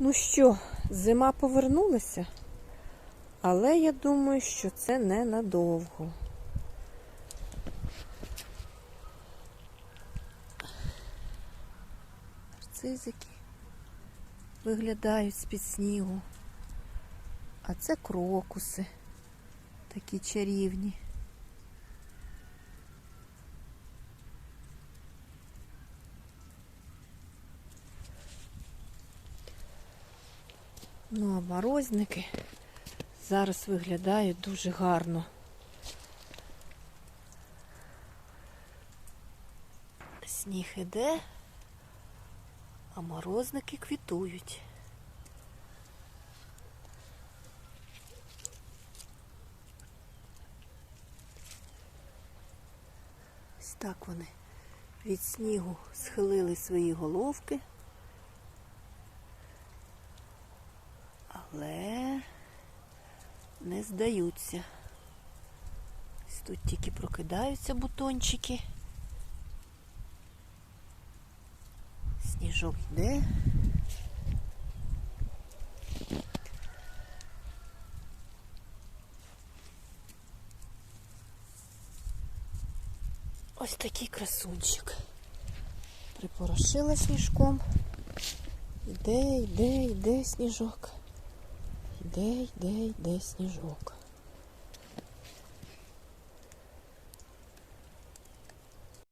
Ну що, зима повернулася, але я думаю, що це ненадовго. Нарцизики виглядають з-під снігу. А це крокуси такі чарівні. Ну, а морозники зараз виглядають дуже гарно. Сніг іде, а морозники квітують. Ось так вони від снігу схилили свої головки. Але не здаються. Ось Тут тільки прокидаються бутончики. Сніжок йде. Ось такий красунчик. Припорошила сніжком. Іде, йде, йде сніжок. Йде, йде, йде сніжок.